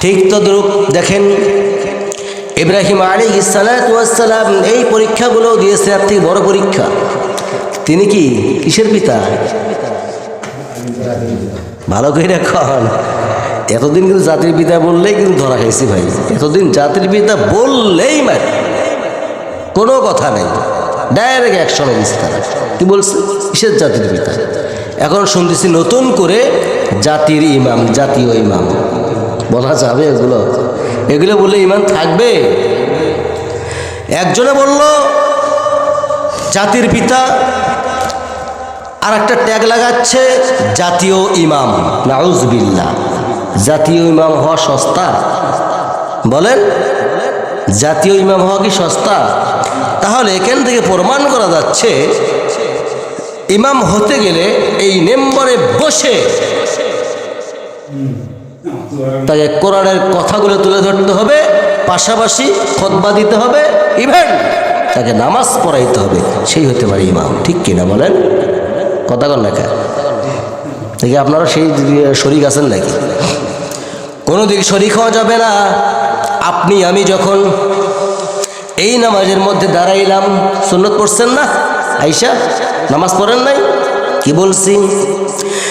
ঠিক তদ্রুপ দেখেন। ইব্রাহিম আলী ইসালাতাম এই পরীক্ষাগুলো দিয়েছে, আর থেকে বড় পরীক্ষা। তিনি কি? কিসের পিতা? ভালো করে রাখন এতদিন কিন্তু জাতির পিতা বললেই কিন্তু ধরা খাইছি ভাই। এতদিন জাতির পিতা বললেই মার। কোনো কথা নেই। ডাইরেক্ট অ্যাকশনে দিচ্ছে তারা। কি বলছে? কিসের জাতির পিতা? এখন শুনতেছি নতুন করে জাতির ইমাম, জাতীয় ইমাম। বলা যাবে এগুলো। এগুলো বললে ইমান থাকবে? একজনে বলল, জাতির পিতা আর একটা ট্যাগ লাগাচ্ছে, জাতীয় ইমাম। নাউজবিল্লা জাতীয় ইমাম হওয়া সস্তা। বলেন, জাতীয় ইমাম হওয়া কি সস্তা? তাহলে এখান থেকে প্রমাণ করা যাচ্ছে, ইমাম হতে গেলে এই মেম্বরে বসে তাকে কোরআনের কথাগুলো তুলে ধরতে হবে, পাশাপাশি খতবা দিতে হবে ইভেন তাকে নামাজ পড়াইতে হবে, সেই হতে পারে ইমাম। ঠিক কিনা বলেন? কথা না কেন? দেখি আপনারা সেই শরিক আছেন নাকি? কোনো দিক শরিক হওয়া যাবে না। আপনি, আমি যখন এই নামাজের মধ্যে দাঁড়াইলাম, সুন্নত পড়ছেন না? আইসা নামাজ পড়েন নাই? কি বলছি?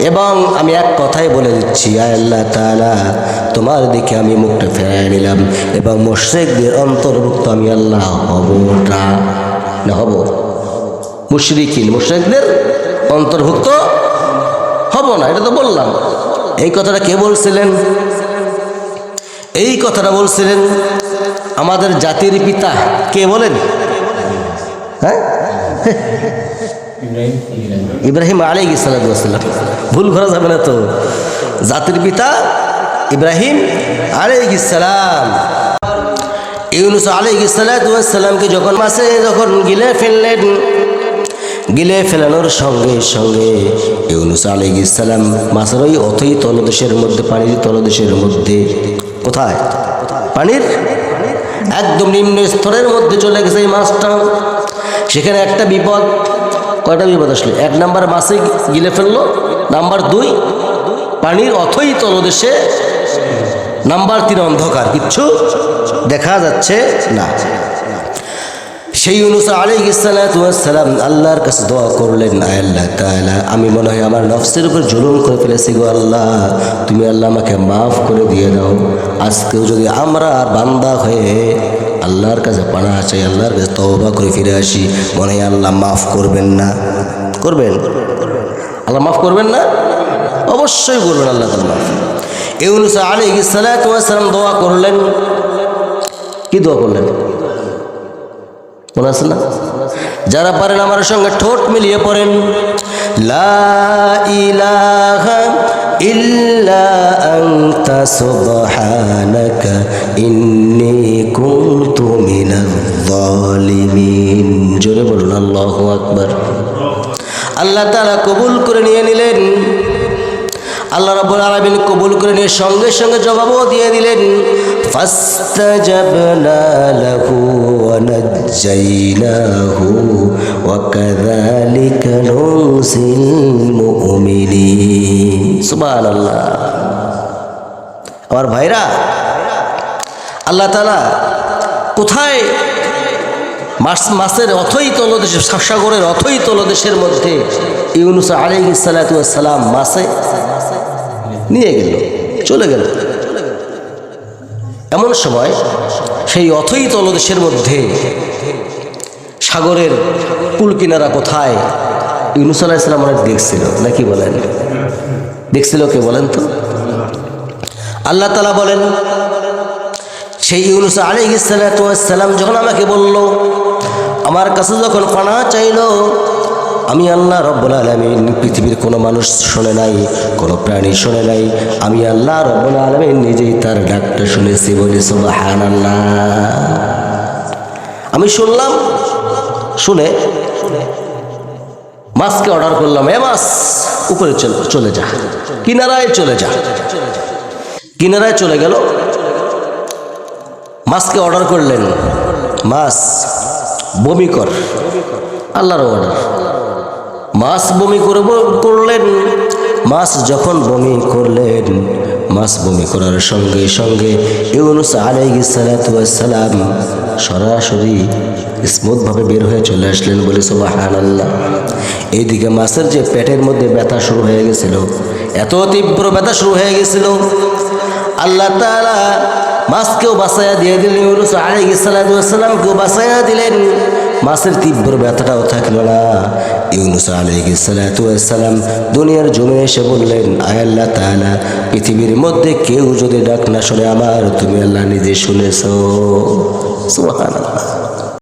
এবং আমি এক কথাই বলে দিচ্ছি আল্লাহ তালা তোমার দিকে আমি মুখটা ফেরাই নিলাম এবং মোশেকদের অন্তর্ভুক্ত আমি আল্লাহ হব না হব? মুশরিকিন মোশেকদের অন্তর্ভুক্ত হব না, এটা তো বললাম। এই কথাটা কে বলছিলেন? এই কথাটা বলছিলেন আমাদের জাতির পিতা। কে বলেন? হ্যাঁ? ইব্রাহিম আলী সালাম ভুল করা যাবে না তো। জাতির পিতা ইব্রাহিম আলী সালাম। ইউনুস আলী সালামকে যখন মাসে যখন গিলে ফেললেন, গিলে ফেলানোর সঙ্গে সঙ্গে ইউনুস আলী সালাম মাছের ওই অথই তলদেশের মধ্যে, পানির তলদেশের মধ্যে, কোথায়? পানির একদম নিম্ন স্তরের মধ্যে চলে গেছে এই মাছটা। সেখানে একটা বিপদ কয়টা বিপদ আসলো এক নাম্বার মাছে গিলে ফেলল, নাম্বার দুই, পানির অথই তলদেশে, নাম্বার তিন অন্ধকার, কিচ্ছু দেখা যাচ্ছে না। সেই অনুসা আলী ইসালাম আল্লাহর কাছে দোয়া করলেন আল্লাহ তাআলা, আমি মনে হয় আমার নফসের উপর জুলুম করে ফেলেছি গো আল্লাহ। তুমি আল্লাহ আমাকে মাফ করে দিয়ে দাও। আজকেও যদি আমরা আর বান্দা হয়ে আল্লাহর কাছে পানা চাই, আল্লাহর কাছে তওবা করে ফিরে আসি, মনে হয় আল্লাহ মাফ করবেন না। করবেন? আল্লাহ মাফ করবেন না? অবশ্যই করবেন আল্লাহ তাআলা মাফ। ইউনুস আলী ইসালাম দোয়া করলেন। কি দোয়া করলেন? মনে আছে না? যারা পারেন আমার সঙ্গে ঠোঁট মিলিয়ে পড়েন। লা ইলাহা ইল্লা আনতা সুবহানাকা ইন্নী কুনতু মিনাজ জালিমিন জোরে বলুন, আল্লাহু আকবার। আল্লাহ তাআলা কবুল করে নিয়ে নিলেন। আল্লাহ রাব্বুল আলামিন কবুল করে নিয়ে সঙ্গে সঙ্গে জবাবও দিয়ে দিলেন। ফাস্তাজাবনা লাহু ওয়া নাজ্জাইনাহু ওয়া কাযালিকা নুরসিল মুমিনিন সুবহানাল্লাহ। আমার ভাইরা, আল্লাহ তাআলা কোথায় মাস মাসের অথই তলদেশে, সাগরের অথই তলদেশের মধ্যে ইউনুস আলাইহিস সালাতু ওয়াস সালাম মাসে নিয়ে গেল, চলে গেল। এমন সময় সেই অথই তলদেশের মধ্যে সাগরের কুল কিনারা কোথায়? ইউনুস আলাহ ইসলাম অনেক দেখছিল। নাকি বলেন? দেখছিল কে বলেন তো? আল্লাহ তালা বলেন, সেই ইউনুস আলী সালাম যখন আমাকে বলল, আমার কাছে যখন পানা চাইলো আমি আল্লাহ রব্বুল আলমিন পৃথিবীর কোনো মানুষ শোনে নাই, কোনো প্রাণী শোনে নাই। আমি আল্লাহ রব্বুল আলমিন নিজেই তার ডাকটা শুনেছি, বলি সুবাহান আল্লাহ আমি শুনলাম, শুনে মাছকে অর্ডার করলাম, এ মাছ, উপরে চলে চলে যা। কিনারায় চলে যা। কিনারায় চলে গেল। মাছকে অর্ডার করলেন, মাছ, বমি কর, আল্লাহর অর্ডার মাছ বমি করে ব- করলেন। মাছ যখন বমি করলেন, মাছ বমি করার সঙ্গে সঙ্গে ইউনুস আলাইহিস সালাতু ওয়াস সালাম সরাসরি স্মুথভাবে বের হয়ে চলে আসলেন বলে সুবহানাল্লাহ। এইদিকে মাছের যে পেটের মধ্যে ব্যথা শুরু হয়ে গেছিল, এত তীব্র ব্যথা শুরু হয়ে গেছিল। আল্লাহ তাআলা মাছকেও বাঁচাইয়া দিয়ে দিলেন, ইউনুস আলাইহিস সালাতু ওয়াস সালামকেও বাঁচাইয়া দিলেন। মাছের তীব্র ব্যথাটাও থাকল না। ইউনুস আলাইহিস সালাতু সালাম দুনিয়ার জমে এসে বললেন, আয় আল্লাহ তাআলা, পৃথিবীর মধ্যে কেউ যদি ডাক না শোনে আমার, তুমি আল্লাহ নিজে শুনেছো। সুবহানাল্লাহ।